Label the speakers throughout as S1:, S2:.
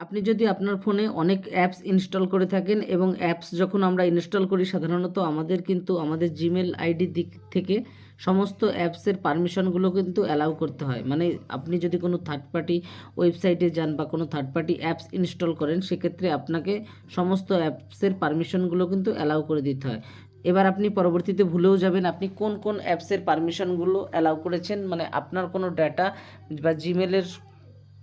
S1: আপনি যদি আপনার ফোনে অনেক অ্যাপস ইনস্টল করে থাকেন এবং অ্যাপস যখন আমরা ইনস্টল করি সাধারণত আমাদের কিন্তু আমাদের জিমেল আইডি দিক থেকে সমস্ত অ্যাপসের পারমিশনগুলো কিন্তু অ্যালাউ করতে হয়। মানে আপনি যদি কোনো থার্ড পার্টি ওয়েবসাইটে যান বা কোনো থার্ড পার্টি অ্যাপস ইনস্টল করেন, সেক্ষেত্রে আপনাকে সমস্ত অ্যাপসের পারমিশনগুলো কিন্তু অ্যালাউ করে দিতে হয়। এবার আপনি পরবর্তীতে ভুলেও যাবেন, আপনি কোন কোন অ্যাপসের পারমিশনগুলো অ্যালাউ করেছেন? মানে আপনার কোনো ডাটা বা জিমেলের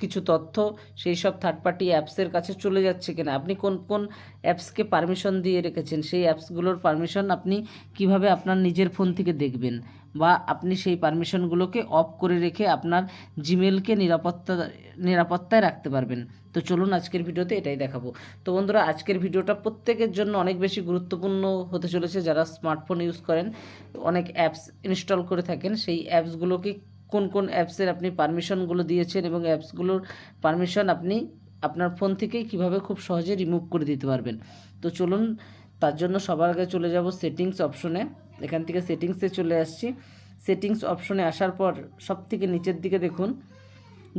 S1: কিছু তথ্য, সেই সব থার্ড পার্টি অ্যাপসের কাছে চলে যাচ্ছে কিনা? আপনি কোন কোন অ্যাপসকে পারমিশন দিয়ে রেখেছেন? সেই অ্যাপসগুলোর পারমিশন আপনি কীভাবে আপনার নিজের ফোন থেকে দেখবেন? বা আপনি সেই পারমিশনগুলোকে অফ করে রেখে আপনার জিমেলকে নিরাপত্তা, নিরাপত্তায় রাখতে পারবেন। তো চলুন আজকের ভিডিওতে এটাই দেখাবো। তো বন্ধুরা, আজকের ভিডিওটা প্রত্যেকের জন্য অনেক বেশি গুরুত্বপূর্ণ হতে চলেছে যারা স্মার্টফোন ইউজ করেন। অনেক অ্যাপস ইনস্টল করে থাকেন। সেই অ্যাপসগুলোকে কোন কোন অ্যাপসের আপনি পারমিশনগুলো দিয়েছেন এবং অ্যাপসগুলোর পারমিশন আপনি আপনার ফোন থেকেই কীভাবে খুব সহজে রিমুভ করে দিতে পারবেন। তো চলুন, তার জন্য সবার আগে চলে যাব সেটিংস অপশনে। এখান থেকে সেটিংসে চলে আসছি। সেটিংস অপশনে আসার পর সব থেকে নিচের দিকে দেখুন,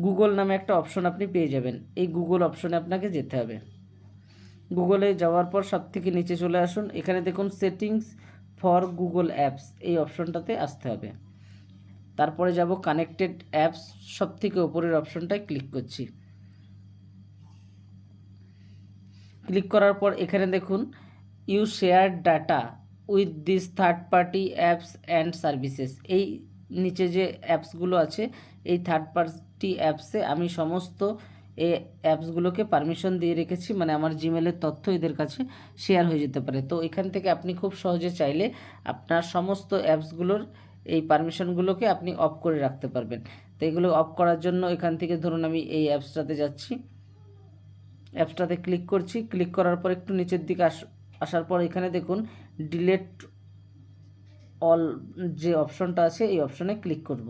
S1: গুগল নামে একটা অপশন আপনি পেয়ে যাবেন। এই গুগল অপশনে আপনাকে যেতে হবে। গুগলে যাওয়ার পর সব থেকে নিচে চলে আসুন। এখানে দেখুন, সেটিংস ফর গুগল অ্যাপস। এই অপশনটাতে আসতে হবে। তারপরে যাব কানেক্টেড অ্যাপস সব থেকে ওপরের অপশনটায় ক্লিক করছি। ক্লিক করার পর এখানে দেখুন you share data with this third party apps and services এই নিচে যে অ্যাপসগুলো আছে, এই থার্ড পার্টি অ্যাপসে আমি সমস্ত এই অ্যাপসগুলোকে পারমিশন দিয়ে রেখেছি মানে আমার জিমেলের তথ্য এদের কাছে শেয়ার হয়ে যেতে পারে। তো এখান থেকে আপনি খুব সহজে চাইলে আপনার সমস্ত অ্যাপসগুলোর এই পারমিশনগুলোকে আপনি অফ করে রাখতে পারবেন। তো এগুলো অফ করার জন্য এখান থেকে ধরুন আমি এই অ্যাপসটাতে যাচ্ছি। অ্যাপসটাতে ক্লিক করছি। ক্লিক করার পর একটু নিচের দিকে আস আসার পর এখানে দেখুন ডিলেট অল যে অপশনটা আছে, এই অপশনে ক্লিক করব।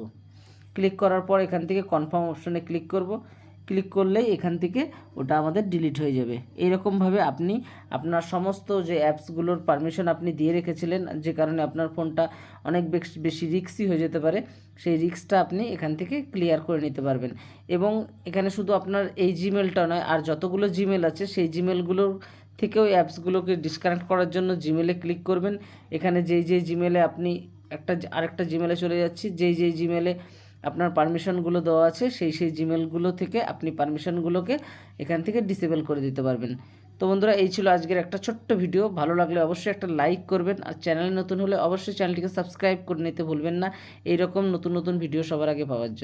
S1: ক্লিক করার পর এখান থেকে কনফার্ম অপশনে ক্লিক করব। ক্লিক করলেই এখান থেকে ওটা আমাদের ডিলিট হয়ে যাবে। এইরকমভাবে আপনি আপনার সমস্ত যে অ্যাপসগুলোর পারমিশন আপনি দিয়ে রেখেছিলেন, যে কারণে আপনার ফোনটা অনেক বেশ- রিক্সি হয়ে যেতে পারে, সেই রিক্সটা আপনি এখান থেকে ক্লিয়ার করে নিতে পারবেন। এবং এখানে শুধু আপনার এই জিমেলটা নয়, আর যতগুলো জিমেল আছে, সেই জিমেলগুলোর থেকেও অ্যাপসগুলোকে ডিসকানেক্ট করার জন্য জিমেলে ক্লিক করবেন। এখানে যেই যেই জিমেলে আপনি একটা আরেকটা জিমেলে চলে যাচ্ছি, যেই যেই জিমেলে আপনার পারমিশনগুলো দেওয়া আছে, সেই সেই জিমেলগুলো থেকে আপনি পারমিশনগুলোকে এখান থেকে ডিসেবল করে দিতে পারবেন। তো বন্ধুরা, এই ছিল আজকের একটা ছোট্ট ভিডিও ভালো লাগলে অবশ্যই একটা লাইক করবেন আর চ্যানেলে নতুন হলে অবশ্যই চ্যানেলটিকে সাবস্ক্রাইব করে নিতে ভুলবেন না। এইরকম নতুন নতুন ভিডিও সবার আগে পাওয়ার জন্য।